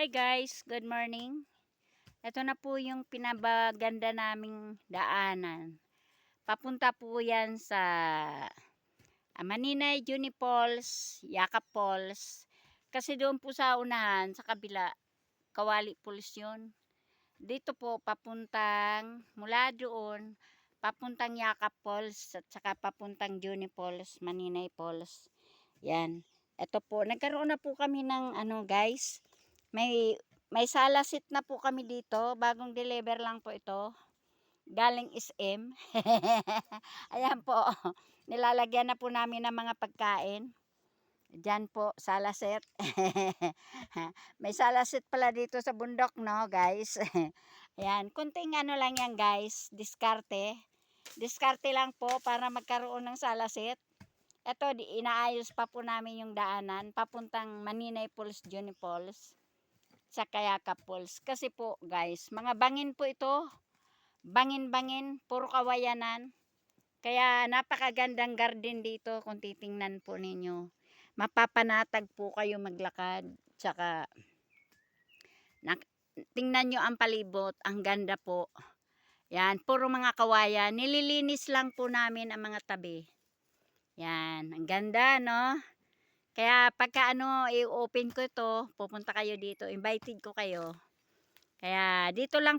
Hi guys, good morning. Ito na po yung pinabaganda naming daanan. Papunta po yan sa Maninay Juni Falls, Yakap Falls. Kasi doon po sa unahan, sa kabila, Kawali Falls yun. Dito po papuntang, mula doon, papuntang Yakap Falls at saka papuntang Juni Maninay Falls. Yan. Ito po, nagkaroon na po kami ng ano guys, may may salasit na po kami dito. Bagong deliver lang po ito. Galing SM. Ayan po. Nilalagyan na po namin ng mga pagkain. Diyan po, salasit. may salasit pala dito sa bundok, no, guys? Ayan, kunting ano lang yan, guys. Diskarte. Diskarte lang po para magkaroon ng salasit. Ito, di, inaayos pa po namin yung daanan. Papuntang Maninay Falls, Juni Falls sa Kayaka Falls. Kasi po guys, mga bangin po ito. Bangin-bangin, puro kawayanan. Kaya napakagandang garden dito kung titingnan po ninyo. Mapapanatag po kayo maglakad. Tsaka nak, tingnan nyo ang palibot. Ang ganda po. Yan, puro mga kawayan. Nililinis lang po namin ang mga tabi. Yan, ang ganda no? Kaya pagka ano, i-open ko ito, pupunta kayo dito. Invited ko kayo. Kaya dito lang